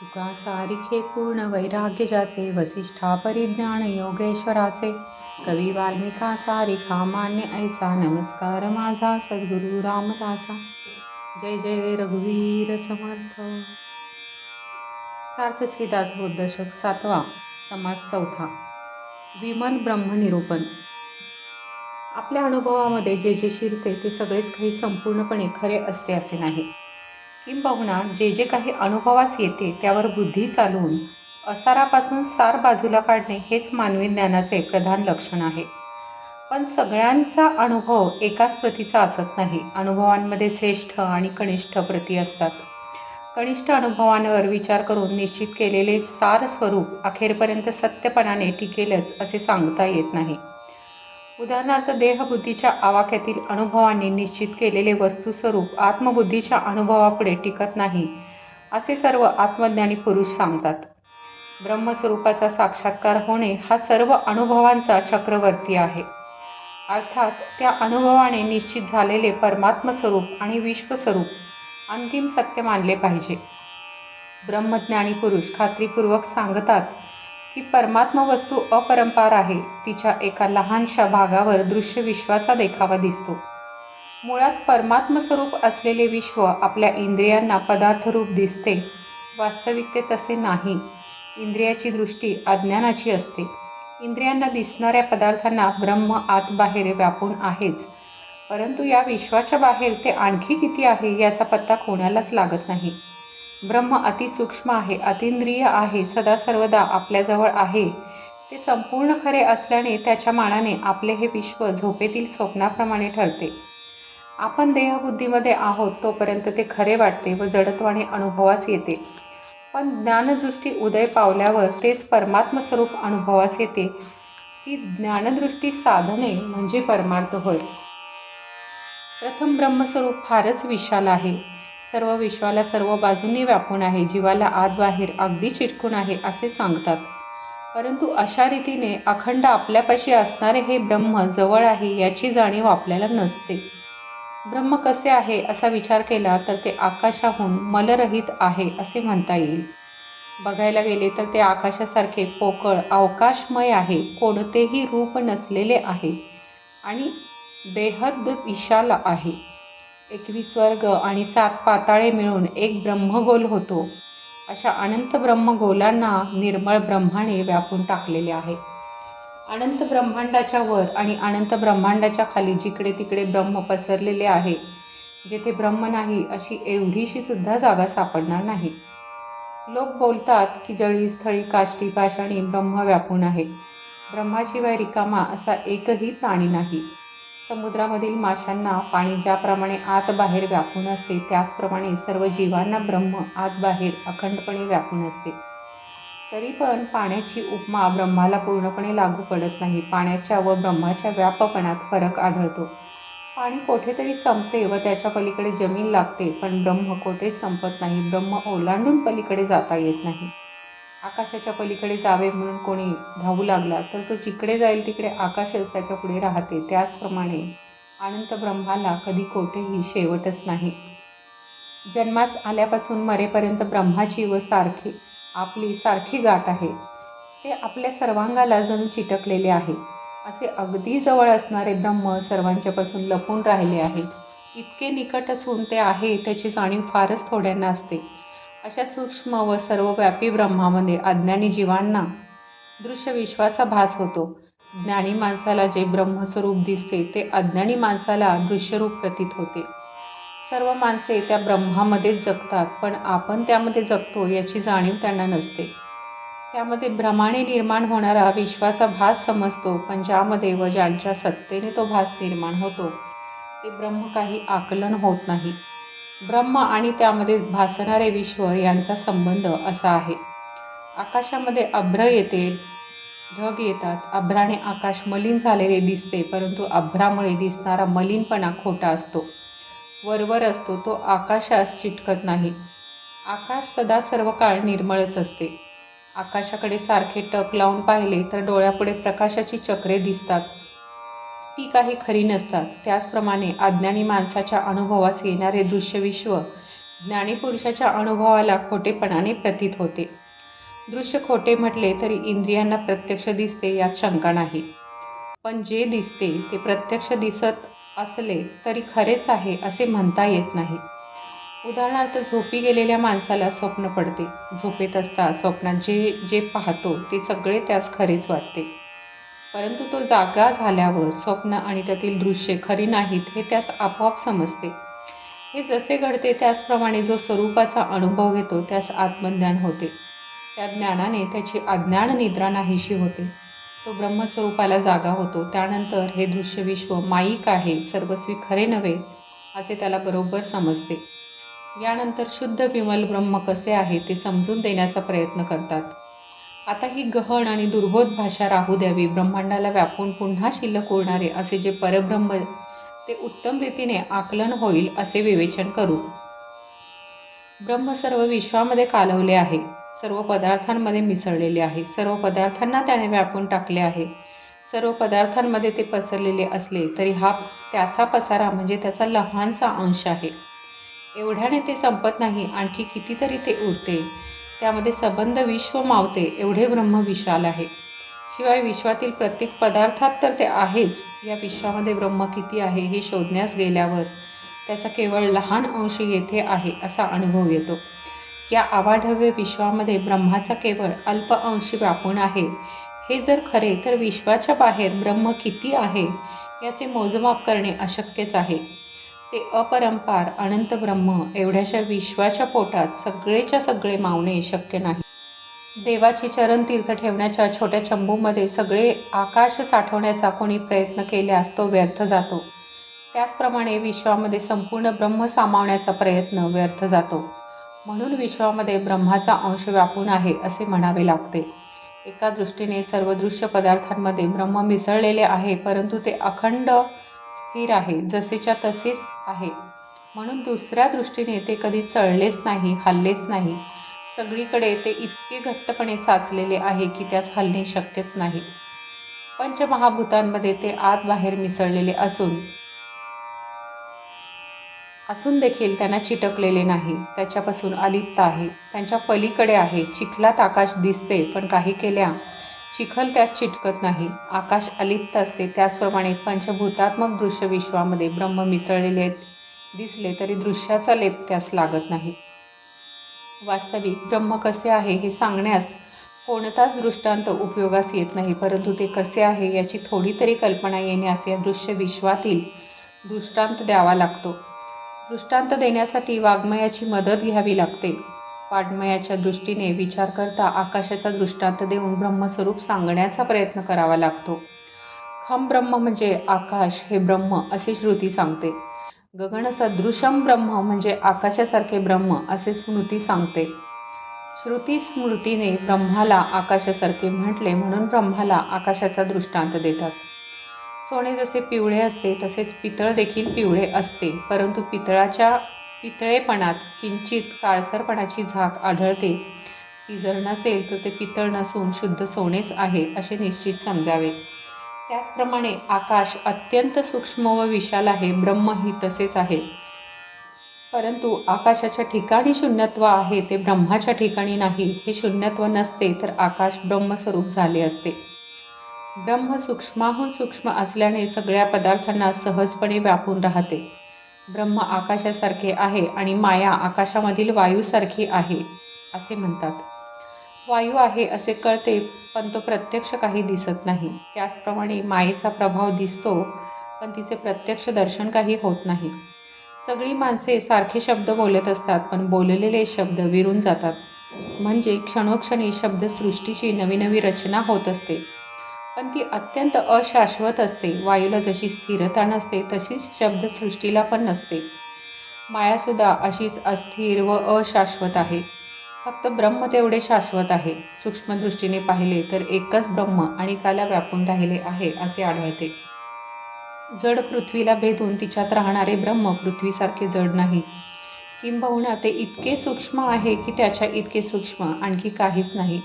शुका सारिखे पूर्ण वैराग्य ज्याचे वसिष्ठा परिज्ञान योगेश्वराचे कवी वाल्मिका सारिखा मान्य ऐसा नमस्कार माझा सद्गुरु रामदासा. जय जय रघुवीर समर्थ. सार्थ श्रीदास बोधशक सातवा समाज चौथा. विमल ब्रह्मनिरूपण. आपल्या अनुभवामध्ये जे जे शिरते ते सगळेच काही संपूर्णपणे खरे असते असे नाही. किंबहुना जे जे काही अनुभवास येते त्यावर बुद्धी चालवून असारापासून सार बाजूला काढणे हेच मानवी ज्ञानाचे प्रधान लक्षण आहे. पण सगळ्यांचा अनुभव एकाच प्रतीचा असत नाही. अनुभवांमध्ये श्रेष्ठ आणि कनिष्ठ प्रती असतात. कनिष्ठ अनुभवांवर विचार करून निश्चित केलेले सार स्वरूप अखेरपर्यंत सत्यपणाने टिकेलच असे सांगता येत नाही. उदाहरणार्थ देहबुद्धीच्या आवाक्यातील अनुभवांनी निश्चित केलेले वस्तुस्वरूप आत्मबुद्धीच्या अनुभवापुढे टिकत नाही असे सर्व आत्मज्ञानी पुरुष सांगतात. ब्रह्मस्वरूपाचा साक्षात्कार होणे हा सर्व अनुभवांचा चक्रवर्ती आहे. अर्थात त्या अनुभवाने निश्चित झालेले परमात्मस्वरूप आणि विश्वस्वरूप अंतिम सत्य मानले पाहिजे. ब्रह्मज्ञानी पुरुष खात्रीपूर्वक सांगतात की परमात्मा वस्तू अपरंपार आहे तिच्या एका लहानशा भागावर दृश्य विश्वाचा देखावा दिसतो. मुळात परमात्म स्वरूप असलेले विश्व आपल्या इंद्रियांना पदार्थरूप दिसते वास्तविक ते तसे नाही. इंद्रियाची दृष्टी अज्ञानाची असते. इंद्रियांना दिसणाऱ्या पदार्थांना ब्रह्म आत बाहेर व्यापून आहेच. परंतु या विश्वाच्या बाहेर ते आणखी किती आहे याचा पत्ता कोणालाच लागत नाही. ब्रह्म अतिसूक्ष्म आहे अतिंद्रिय आहे सदा सर्वदा आपल्याजवळ आहे. ते संपूर्ण खरे असल्याने त्याच्या मानाने आपले हे विश्व झोपेतील स्वप्नाप्रमाणे ठरते. आपण देहबुद्धीमध्ये आहोत तोपर्यंत ते खरे वाटते व जडत्वाने अनुभवास येते. पण ज्ञानदृष्टी उदय पावल्यावर तेच परमात्म स्वरूप अनुभवास येते. ती ज्ञानदृष्टी साधने म्हणजे परमार्थ होय. प्रथम ब्रह्मस्वरूप फारच विशाल आहे. सर्व विश्वाला सर्व बाजूंनी व्यापून आहे जीवाला आत बाहेर अगदी चिटकून आहे असे सांगतात. परंतु अशा रीतीने अखंड आपल्यापाशी असणारे हे ब्रह्म जवळ आहे याची जाणीव आपल्याला नसते. ब्रह्म कसे आहे असा विचार केला तर ते आकाशाहून मलरहित आहे असे म्हणता येईल. बघायला गेले तर ते आकाशासारखे पोकळ अवकाशमय आहे कोणतेही रूप नसलेले आहे आणि बेहद विशाल आहे. एकवीस वर्ग आणि सात पाताळे मिळून एक ब्रह्मगोल होतो. अशा अनंत ब्रह्मगोलांना निर्मळ ब्रह्माने व्यापून टाकलेले आहे. अनंत ब्रह्मांडाच्या वर आणि अनंत ब्रह्मांडाच्या खाली जिकडे तिकडे ब्रह्म पसरलेले आहे जेथे ब्रह्म नाही अशी एवढीशी सुद्धा जागा सापडणार नाही. लोक बोलतात की जळी स्थळी काष्टी पाषाणी ब्रह्म व्यापून आहे. ब्रह्माशिवाय रिकामा असा एकही प्राणी नाही. समुद्रामधील माशांना पाणी ज्याप्रमाणे आत बाहेर व्यापून असते त्याचप्रमाणे सर्व जीवांना ब्रह्म आत बाहेर अखंडपणे व्यापून असते. तरी पण पाण्याची उपमा ब्रह्माला पूर्णपणे लागू पडत नाही. पाण्याच्या व ब्रह्माच्या व्यापपणात फरक आढळतो. पाणी कोठेतरी संपते व त्याच्या पलीकडे जमीन लागते पण ब्रह्म कोठेच संपत नाही. ब्रह्म ओलांडून पलीकडे जाता येत नाही. आकाशाच्या पलीकडे जावे म्हणून कोणी धावू लागला तर तो जिकडे जाईल तिकडे आकाशच त्याच्या पुढे राहते. त्याचप्रमाणे अनंत ब्रह्माला कधी कोठेही शेवटच नाही. जन्मास आल्यापासून मरेपर्यंत ब्रह्माची व सारखी आपली सारखी गाठ आहे. ते आपल्या सर्वांगाला जणू चिटकलेले आहे. असे अगदी जवळ असणारे ब्रह्म सर्वांच्यापासून लपून राहिले आहे. इतके निकट असून ते आहे त्याची जाणीव फारच थोड्यांना असते. अशा सूक्ष्म व सर्वव्यापी ब्रह्मामध्ये अज्ञानी जीवांना दृश्य विश्वाचा भास होतो. ज्ञानी माणसाला जे ब्रह्मस्वरूप दिसते ते अज्ञानी माणसाला दृश्यरूप प्रतीत होते. सर्व माणसे त्या ब्रह्मामध्येच जगतात पण आपण त्यामध्ये जगतो याची जाणीव त्यांना नसते. त्यामध्ये भ्रमाने निर्माण होणारा विश्वाचा भास समजतो पण ज्यामध्ये व ज्यांच्या सत्तेने तो भास निर्माण होतो ते ब्रह्म काही आकलन होत नाही. ब्रह्म आणि त्यामध्ये भासणारे विश्व यांचा संबंध असा आहे. आकाशामध्ये अभ्र येते ढग येतात. अभ्राने आकाश मलिन झालेले दिसते परंतु अभ्रामुळे दिसणारा मलिनपणा खोटा असतो. वरवर असतो तो आकाशास चिटकत नाही. आकाश सदा सर्व काळ निर्मळच असते. आकाशाकडे सारखे टक लावून पाहिले तर डोळ्यापुढे प्रकाशाची चक्रे दिसतात. ती काही खरी नसतात. त्याचप्रमाणे अज्ञानी माणसाच्या अनुभवास येणारे दृश्यविश्व ज्ञानीपुरुषाच्या अनुभवाला खोटेपणाने प्रतीत होते. दृश्य खोटे म्हटले तरी इंद्रियांना प्रत्यक्ष दिसते यात शंका नाही. पण जे दिसते ते प्रत्यक्ष दिसत असले तरी खरेच आहे असे म्हणता येत नाही. उदाहरणार्थ झोपी गेलेल्या माणसाला स्वप्न पडते. झोपेत असता स्वप्नात जे जे पाहतो ते सगळे त्यास खरेच वाटते. परंतु तो जागा झाल्यावर स्वप्न आणि त्यातील दृश्ये खरी नाहीत हे त्यास आपोआप समजते. हे जसे घडते त्याचप्रमाणे जो स्वरूपाचा अनुभव घेतो त्यास आत्मज्ञान होते. त्या ज्ञानाने त्याची अज्ञान निद्रा नाहीशी होते. तो ब्रह्मस्वरूपाला जागा होतो. त्यानंतर हे दृश्य विश्व माईक आहे सर्वस्वी खरे नव्हे असे त्याला बरोबर समजते. यानंतर शुद्ध विमल ब्रह्म कसे आहे ते समजून देण्याचा प्रयत्न करतात. आता ही गहन आणि दुर्बोध भाषा राहू द्यावी. ब्रह्मांडाला व्यापून पुन्हा शिल्लक उरणारे असे जे परब्रह्म ते उत्तम रीतीने आकलन होईल असे विवेचन करू. ब्रह्म सर्व विश्वामध्ये कालवले आहे. सर्व पदार्थांमध्ये मिसळलेले आहे. सर्व पदार्थांना त्याने व्यापून टाकले आहे. सर्व पदार्थांमध्ये ते पसरलेले असले तरी हा त्याचा पसारा म्हणजे त्याचा लहानसा अंश आहे. एवढ्याने ते संपत नाही. आणखी कितीतरी ते उरते. त्यामध्ये सबंध विश्व मावते एवढे ब्रह्म विशाल आहे. शिवाय विश्वातील प्रत्येक पदार्थात तर ते आहेच. या विश्वामध्ये ब्रह्म किती आहे हे शोधण्यास गेल्यावर त्याचा केवळ लहान अंश येथे आहे असा अनुभव येतो. या आवाढव्य विश्वामध्ये ब्रह्माचा केवळ अल्प अंश व्यापून आहे. हे जर खरे तर विश्वाच्या बाहेर ब्रह्म किती आहे याचे मोजमाप करणे अशक्यच आहे. ते अपरंपार अनंत ब्रह्म एवढ्याशा विश्वाच्या पोटात सगळेच्या सगळे मावणे शक्य नाही. देवाचे चरणतीर्थ ठेवण्याच्या छोट्या चंबूमध्ये सगळे आकाश साठवण्याचा कोणी प्रयत्न केल्यास तो व्यर्थ जातो. त्याचप्रमाणे विश्वामध्ये संपूर्ण ब्रह्म सामावण्याचा प्रयत्न व्यर्थ जातो. म्हणून विश्वामध्ये ब्रह्माचा अंश व्यापून आहे असे म्हणावे लागते. एका दृष्टीने सर्व दृश्य पदार्थांमध्ये ब्रह्म मिसळलेले आहे परंतु ते अखंड स्थिर आहे जसेच्या तसेच आहे. म्हणून दुसऱ्या दृष्टीने ते कधी चळलेच नाही हल्लेच नाही. सगळीकडे ते इतके घट्टपणे साचलेले आहे की त्यास हलणे शक्यच नाही. पंचमहाभूतांमध्ये ते आत बाहेर मिसळलेले असून असून देखील त्यांना चिटकलेले नाही. त्याच्यापासून अलिप्त आहे. त्यांच्या पलीकडे आहे. चिखलात आकाश दिसते पण काही केल्या चिखल त्यात चिटकत नाही. आकाश अलिप्त असते. त्याचप्रमाणे पंचभूतात्मक दृश्य विश्वामध्ये ब्रह्म मिसळलेले दिसले तरी दृश्याचा लेप त्यास लागत नाही. वास्तविक ब्रह्म कसे आहे हे सांगण्यास कोणताच दृष्टांत उपयोगास येत नाही परंतु ते कसे आहे याची थोडी तरी कल्पना येण्यास या दृश्य विश्वातील दृष्टांत द्यावा लागतो. दृष्टांत देण्यासाठी वाङ्मयाची मदत घ्यावी लागते. वाङ्मयाच्या दृष्टीने विचार करता आकाशाचा दृष्टांत देऊन ब्रह्मस्वरूप सांगण्याचा प्रयत्न करावा लागतो. खम ब्रह्म म्हणजे आकाश हे ब्रह्म असे श्रुती सांगते. गगनसदृशम ब्रह्म म्हणजे आकाशासारखे ब्रह्म असे स्मृती सांगते. श्रुती स्मृतीने ब्रह्माला आकाशासारखे म्हटले म्हणून ब्रह्माला आकाशाचा दृष्टांत देतात. सोने जसे पिवळे असते तसेच पितळ देखील पिवळे असते परंतु पितळाच्या पितळेपणात किंचित काळसरपणाची झाक आढळते. ती जर नसेल तर ते पितळ नसून शुद्ध सोनेच आहे असे निश्चित समजावे. त्याचप्रमाणे आकाश अत्यंत सूक्ष्म व विशाल आहे ब्रह्मही तसेच आहे. परंतु आकाशाच्या ठिकाणी शून्यत्व आहे ते ब्रह्माच्या ठिकाणी नाही. हे शून्यत्व नसते तर आकाश ब्रह्मस्वरूप झाले असते. ब्रह्म सूक्ष्माहून सूक्ष्म असल्याने सगळ्या पदार्थांना सहजपणे व्यापून राहते. ब्रह्म आकाशासारखे आहे आणि माया आकाशामधील वायूसारखी आहे असे म्हणतात. वायू आहे असे कळते पण तो प्रत्यक्ष काही दिसत नाही. त्याचप्रमाणे मायेचा प्रभाव दिसतो पण तिचे प्रत्यक्ष दर्शन काही होत नाही. सगळी माणसे सारखे शब्द बोलत असतात पण बोललेले शब्द विरून जातात. म्हणजे क्षणोक्षणी शब्दसृष्टीची नवी नवी रचना होत असते. पण ती अत्यंत अशाश्वत असते. वायूला जशी स्थिरता नसते तशीच शब्दसृष्टीला पण नसते. मायासुद्धा अशीच अस्थिर व अशाश्वत आहे. फक्त ब्रह्म तेवढे शाश्वत आहे. सूक्ष्मदृष्टीने पाहिले तर एकच ब्रह्म आणि काला व्यापून राहिले आहे असे आढळते. जड पृथ्वीला भेदून तिच्यात राहणारे ब्रह्म पृथ्वीसारखे जड नाही. किंबहुना ते इतके सूक्ष्म आहे की त्याच्या इतके सूक्ष्म आणखी काहीच नाही.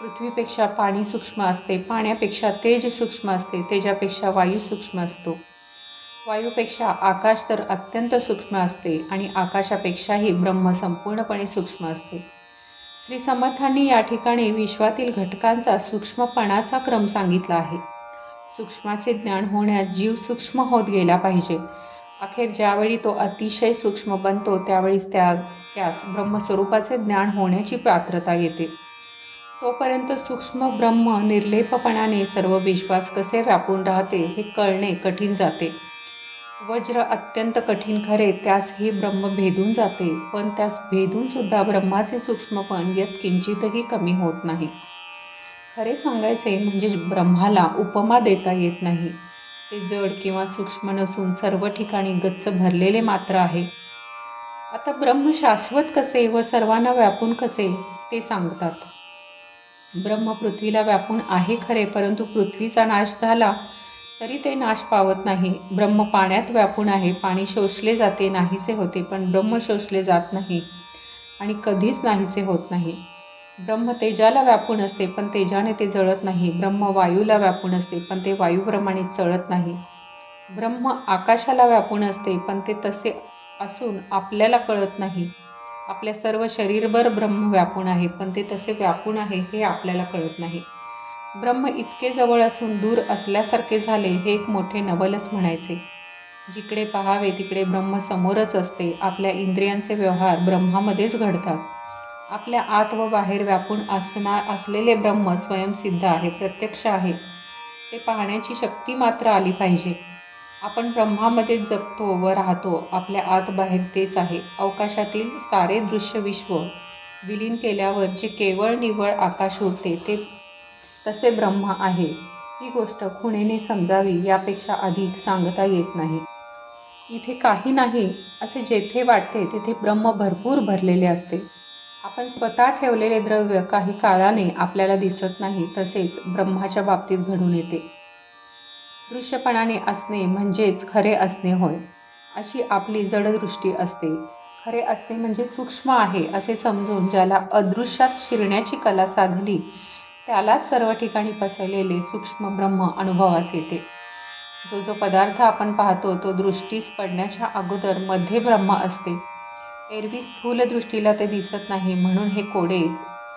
पृथ्वीपेक्षा पाणी सूक्ष्म असते पाण्यापेक्षा तेज सूक्ष्म असते तेजापेक्षा वायू सूक्ष्म असतो. वायूपेक्षा आकाश तर अत्यंत सूक्ष्म असते आणि आकाशापेक्षाही ब्रह्म संपूर्णपणे सूक्ष्म असते. श्री समर्थांनी या ठिकाणी विश्वातील घटकांचा सूक्ष्मपणाचा क्रम सांगितला आहे. सूक्ष्माचे ज्ञान होण्यास जीव सूक्ष्म होत गेला पाहिजे. अखेर ज्यावेळी तो अतिशय सूक्ष्म बनतो त्यावेळीच त्या त्यास ब्रह्मस्वरूपाचे ज्ञान होण्याची पात्रता येते. तोपर्यंत सूक्ष्म ब्रह्म निर्लेपपणाने सर्व विश्वास कसे व्यापून राहते हे कळणे कठीण जाते. वज्र अत्यंत कठीण खरे त्यास हे ब्रह्म भेदून जाते पण त्यास भेदून सुद्धा ब्रह्माचे सूक्ष्मपण यत किंचितही कमी होत नाही. खरे सांगायचे म्हणजे ब्रह्माला उपमा देता येत नाही. ते जड किंवा सूक्ष्म नसून सर्व ठिकाणी गच्च भरलेले मात्र आहे. आता ब्रह्म शाश्वत कसे व सर्वांना व्यापून कसे ते सांगतात. ब्रह्म पृथ्वीला व्यापून आहे खरे परंतु पृथ्वीचा नाश झाला तरी ते नाश पावत नाही. ब्रह्म पाण्यात व्यापून आहे पाणी शोषले जाते नाहीसे होते पण ब्रह्म शोषले जात नाही आणि कधीच नाहीसे होत नाही. ब्रह्म तेजाला व्यापून असते पण तेजाने ते जळत नाही. ब्रह्म वायूला व्यापून असते पण ते वायूप्रमाणे चळत नाही. ब्रह्म आकाशाला व्यापून असते पण ते तसे असून आपल्याला कळत नाही. आपल्या सर्व शरीरभर ब्रह्म व्यापून आहे पण ते तसे व्यापून आहे हे आपल्याला कळत नाही. ब्रह्म इतके जवळ असून दूर असल्यासारखे झाले हे एक मोठे नवलच म्हणायचे. जिकडे पहावे तिकडे ब्रह्म समोरच असते आपल्या इंद्रियांचे व्यवहार ब्रह्मामध्येच घडतात. आपल्या आत व बाहेर व्यापून असणार असलेले ब्रह्म स्वयंसिद्ध आहे प्रत्यक्ष आहे. ते पाहण्याची शक्ती मात्र आली पाहिजे. आपण ब्रह्मामध्ये जगतो व राहतो आपल्या आत बाहेर तेच आहे. अवकाशातील सारे दृश्य विश्व विलीन केल्यावर जे केवळ निवळ आकाश होते ते तसे ब्रह्म आहे. ही गोष्ट खुणेने समजावी यापेक्षा अधिक सांगता येत नाही. इथे काही नाही असे जेथे वाटते तेथे ब्रह्म भरपूर भरलेले असते. आपण स्वतः ठेवलेले द्रव्य काही काळाने आपल्याला दिसत नाही तसेच ब्रह्माच्या बाबतीत घडून येते. दृश्यपणाने असणे म्हणजेच खरे असणे होय. अशी आपली जडदृष्टी असते. खरे असणे म्हणजे सूक्ष्म आहे असे समजून ज्याला अदृश्यात शिरण्याची कला साधली त्यालाच सर्व ठिकाणी पसरलेले सूक्ष्म ब्रह्म अनुभवास येते. जो जो पदार्थ आपण पाहतो तो दृष्टीस पडण्याच्या अगोदरमध्ये ब्रह्म असते. एरवी स्थूल दृष्टीला ते दिसत नाही म्हणून हे कोडे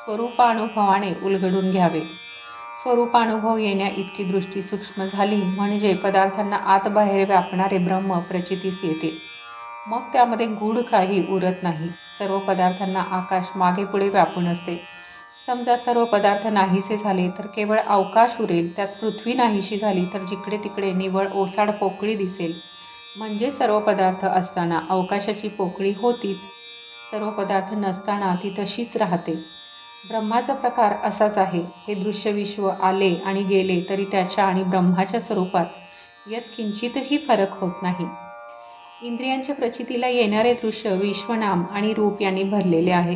स्वरूपानुभवाने उलगडून घ्यावे. स्वरूपानुभव येण्या इतकी दृष्टी सूक्ष्म झाली म्हणजे पदार्थांना आत बाहेर व्यापणारे ब्रह्म प्रचितीस येते. मग त्यामध्ये गूढ काही उरत नाही. सर्व पदार्थांना आकाश मागे पुढे व्यापून असते. समजा सर्व पदार्थ नाहीसे झाले तर केवळ अवकाश उरेल. त्यात पृथ्वी नाहीशी झाली तर जिकडे तिकडे निवळ ओसाड पोकळी दिसेल. म्हणजे सर्व पदार्थ असताना अवकाशाची पोकळी होतीच. सर्व पदार्थ नसताना ती तशीच राहते. ब्रह्माचा प्रकार असाच आहे. हे दृश्य विश्व आले आणि गेले तरी त्याच्या आणि ब्रह्माच्या स्वरूपात यात किंचितही फरक होत नाही. इंद्रियांच्या प्रचितीला येणारे दृश्य विश्वनाम आणि रूप यांनी भरलेले आहे.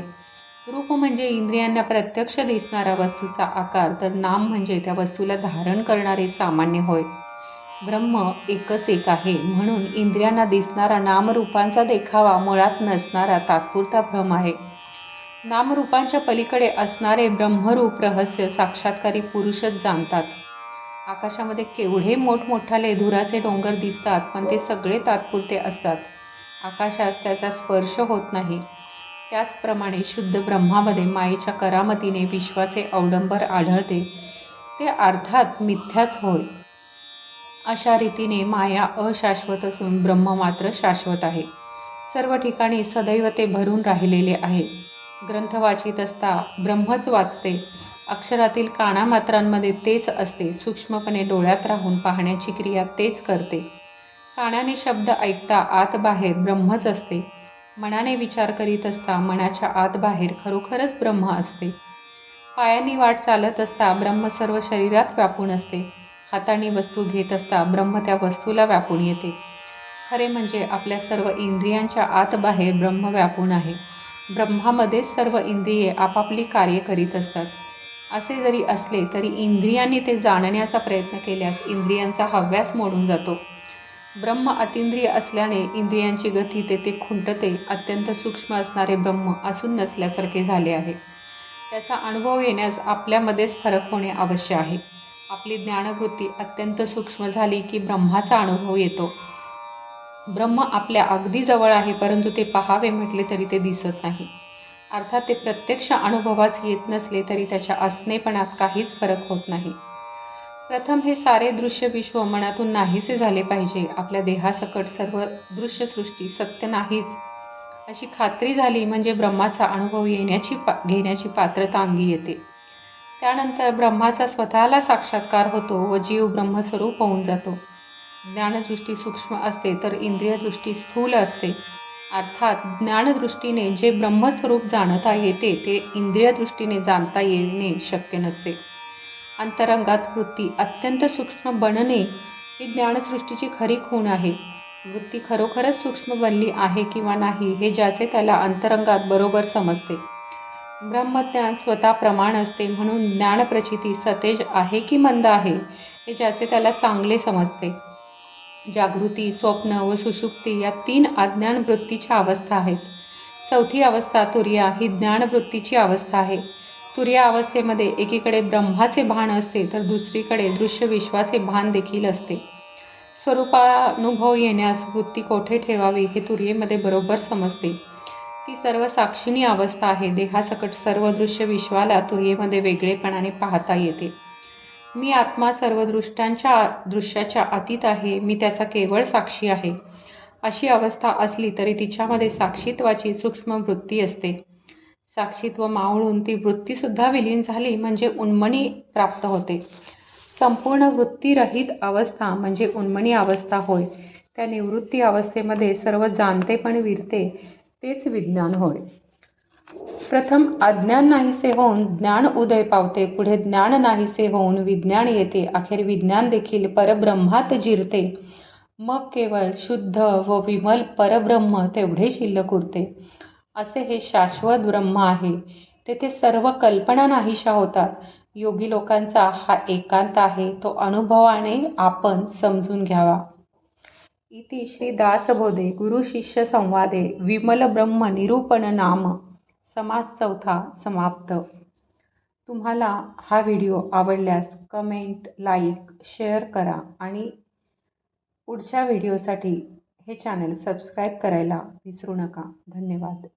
रूप म्हणजे इंद्रियांना प्रत्यक्ष दिसणारा वस्तूचा आकार तर नाम म्हणजे त्या वस्तूला धारण करणारे सामान्य होय. ब्रह्म एकच एक आहे म्हणून इंद्रियांना दिसणारा नामरूपांचा देखावा मुळात नसणारा तात्पुरता भ्रम आहे. नामरूपांच्या पलीकडे असणारे ब्रह्मरूप रहस्य साक्षात्कारी पुरुषच जाणतात. आकाशामध्ये केवढे मोठमोठाले धुराचे डोंगर दिसतात पण ते सगळे तात्पुरते असतात. आकाशास त्याचा स्पर्श होत नाही. त्याचप्रमाणे शुद्ध ब्रह्मामध्ये मायेच्या करामतीने विश्वाचे अवडंबर आढळते. ते अर्थात मिथ्याच होय. अशा रीतीने माया अशाश्वत असून ब्रह्म मात्र शाश्वत आहे. सर्व ठिकाणी सदैव ते भरून राहिलेले आहे. ग्रंथ वाचित असता ब्रह्मच वाचते. अक्षरातील कानामात्रांमध्ये तेच असते सूक्ष्मपणे डोळ्यात राहून पाहण्याची क्रिया तेच करते. कानाने शब्द ऐकता आत बाहेर ब्रह्मच असते. मनाने विचार करीत असता मनाच्या आत बाहेर खरोखरच ब्रह्म असते. पायांनी वाट चालत असता ब्रह्म सर्व शरीरात व्यापून असते. हाताने वस्तू घेत असता ब्रह्म त्या वस्तूला व्यापून येते. खरे म्हणजे आपल्या सर्व इंद्रियांच्या आत बाहेर ब्रह्म व्यापून आहे. ब्रह्मामध्येच सर्व इंद्रिये आपापली कार्य करीत असतात. असे जरी असले तरी इंद्रियांनी ते जाणण्याचा प्रयत्न केल्यास इंद्रियांचा हव्यास मोडून जातो. ब्रह्म अतिंद्रिय असल्याने इंद्रियांची गती तेथे खुंटते अत्यंत सूक्ष्म असणारे ब्रह्म असून नसल्यासारखे झाले आहे. त्याचा अनुभव येण्यास आपल्यामध्येच फरक होणे आवश्यक आहे. आपली ज्ञानवृत्ती अत्यंत सूक्ष्म झाली की ब्रह्माचा अनुभव येतो. ब्रह्म आपल्या अगदी जवळ आहे परंतु ते पहावे म्हटले तरी ते दिसत नाही. अर्थात ते प्रत्यक्ष अनुभवास येत नसले तरी त्याच्या असणेपणात काहीच फरक होत नाही. प्रथम हे सारे दृश्य विश्व मनातून नाहीसे झाले पाहिजे. आपल्या देहासकट सर्व दृश्यसृष्टी सत्य नाहीच. अशी खात्री झाली म्हणजे ब्रह्माचा अनुभव येण्याची पा घेण्याची पात्रता अंगी येते. त्यानंतर ब्रह्माचा स्वतःला साक्षात्कार होतो व जीव ब्रह्मस्वरूप होऊन जातो. ज्ञानदृष्टी सूक्ष्म असते तर इंद्रियदृष्टी स्थूल असते. अर्थात ज्ञानदृष्टीने जे ब्रह्मस्वरूप जाणता येते ते इंद्रियदृष्टीने जाणता येणे शक्य नसते. अंतरंगात वृत्ती अत्यंत सूक्ष्म बनणे ही ज्ञानसृष्टीची खरी खूण आहे. वृत्ती खरोखरच सूक्ष्म बनली आहे किंवा नाही हे ज्याचे त्याला अंतरंगात बरोबर समजते. ब्रह्मज्ञान स्वतः प्रमाण असते म्हणून ज्ञानप्रचिती सतेज आहे की मंद आहे हे ज्याचे त्याला चांगले समजते. जागृती स्वप्न व सुषुप्ती या तीन अज्ञान वृत्तीच्या अवस्था आहेत. चौथी अवस्था तुर्या ही ज्ञानवृत्तीची अवस्था आहे. तुर्या अवस्थेमध्ये एकीकडे ब्रह्माचे भान असते तर दुसरीकडे दृश्य विश्वाचे भान देखील असते. स्वरूपानुभव येण्यास वृत्ती कोठे ठेवावी हे तुर्येमध्ये बरोबर समजते. ती सर्व साक्षिणी अवस्था आहे. देहासकट सर्व दृश्य विश्वाला तुर्येमध्ये वेगळेपणाने पाहता येते. मी आत्मा सर्व दृष्टांच्या दृश्याच्या अतीत आहे मी त्याचा केवळ साक्षी आहे. अशी अवस्था असली तरी तिच्यामध्ये साक्षीत्वाची सूक्ष्म वृत्ती असते. साक्षीत्व मावळून ती वृत्तीसुद्धा विलीन झाली म्हणजे उन्मनी प्राप्त होते. संपूर्ण वृत्तीरहित अवस्था म्हणजे उन्मनी अवस्था होय. त्या निवृत्ती अवस्थेमध्ये सर्व जाणते पण विरते तेच विज्ञान होय. प्रथम अज्ञान नाहीसे होऊन ज्ञान उदय पावते. पुढे ज्ञान नाहीसे होऊन विज्ञान येते. अखेर विज्ञान देखील परब्रह्मात जिरते. मग केवळ शुद्ध व विमल परब्रह्म तेवढे शिल्लक उरते. असे हे शाश्वत ब्रह्म आहे. तेथे सर्व कल्पना नाहीशा होतात. योगी लोकांचा हा एकांत आहे. तो अनुभवाने आपण समजून घ्यावा. इति श्री दासबोधे गुरुशिष्य संवादे. विमल ब्रह्म निरूपण नाम. समास चौथा समाप्त. तुम्हाला हा व्हिडिओ आवडल्यास कमेंट लाईक शेअर करा आणि पुढच्या व्हिडिओसाठी हे चॅनल सबस्क्राईब करायला विसरू नका. धन्यवाद.